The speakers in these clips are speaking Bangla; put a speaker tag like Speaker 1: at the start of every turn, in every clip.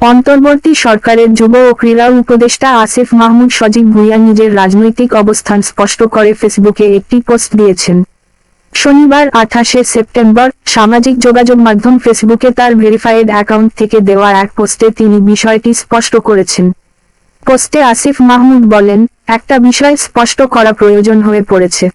Speaker 1: অন্তর্বর্তী সরকারের যুব ও ক্রীড়া উপদেষ্টা আসিফ মাহমুদ সজীব ভুঁইয়া নিজের রাজনৈতিক অবস্থান স্পষ্ট করে ফেসবুকে একটি পোস্ট দিয়েছেন। শনিবার আঠাশে সেপ্টেম্বর সামাজিক যোগাযোগ মাধ্যম ফেসবুকে তার ভেরিফাইড অ্যাকাউন্ট থেকে দেওয়া এক পোস্টে তিনি বিষয়টি স্পষ্ট করেছেন। পোস্টে আসিফ মাহমুদ বলেন, একটা বিষয় স্পষ্ট করা প্রয়োজন হয়ে পড়েছে।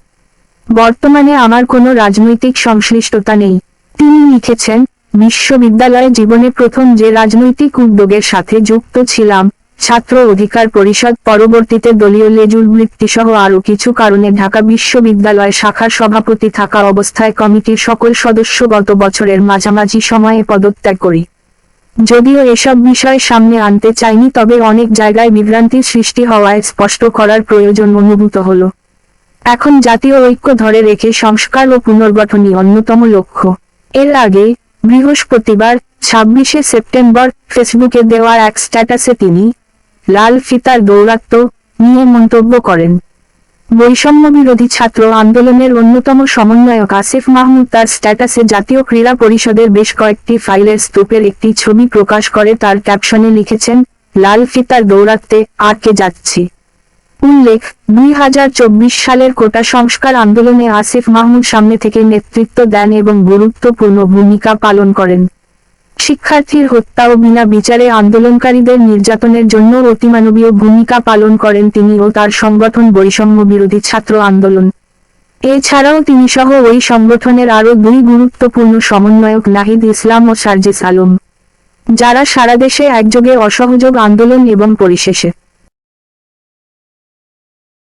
Speaker 1: বর্তমানে আমার কোনো রাজনৈতিক সংশ্লিষ্টতা নেই। তিনি লিখেছেন বিশ্ববিদ্যালয় জীবনে প্রথম যে রাজনৈতিক উদ্যোগের সাথে যুক্ত ছিলাম, ছাত্র অধিকার পরিষদ পরবর্তীতে দলীয় লেজুর বৃত্তিসহ আরও কিছু কারণে ঢাকা বিশ্ববিদ্যালয় শাখার সভাপতি থাকা অবস্থায় কমিটির সকল সদস্য গত বছরের মাঝামাঝি সময়ে পদত্যাগ করি। যদিও এসব বিষয় সামনে আনতে চাইনি, তবে অনেক জায়গায় বিভ্রান্তির সৃষ্টি হওয়ায় স্পষ্ট করার প্রয়োজন অনুভূত হলো। এখন জাতীয় ঐক্য ধরে রেখে সংস্কার ও পুনর্গঠনই অন্যতম লক্ষ্য। এর আগে বৃহস্পতিবার, ছাব্বিশে সেপ্টেম্বর, ফেসবুকে দেওয়া এক স্ট্যাটাসে তিনি লাল ফিতার দৌরাত্ম নিয়ে মন্তব্য করেন। বৈষম্য বিরোধী ছাত্র আন্দোলনের অন্যতম সমন্বয়ক আসিফ মাহমুদ তার স্ট্যাটাসে জাতীয় ক্রীড়া পরিষদের বেশ কয়েকটি ফাইলের স্তূপের একটি ছবি প্রকাশ করে তার ক্যাপশনে লিখেছেন, লাল ফিতার দৌরাত্মে আটকে যাচ্ছি? উল্লেখ, দুই হাজার চব্বিশ সালের কোটা সংস্কার আন্দোলনে আসিফ মাহমুদ সামনে থেকে নেতৃত্ব দেন এবং গুরুত্বপূর্ণ ভূমিকা পালন করেন। শিক্ষার্থীর হত্যা ও বিনা বিচারে আন্দোলনকারীদের নির্যাতনের জন্য অতিমানবীয় ভূমিকা পালন করেন তিনি ও তার সংগঠন বৈষম্য বিরোধী ছাত্র আন্দোলন। এছাড়াও তিনি সহ ওই সংগঠনের আরও দুই গুরুত্বপূর্ণ সমন্বয়ক নাহিদ ইসলাম ও সার্জিস আলম, যারা সারা দেশে একযোগে অসহযোগ আন্দোলন এবং পরিশেষে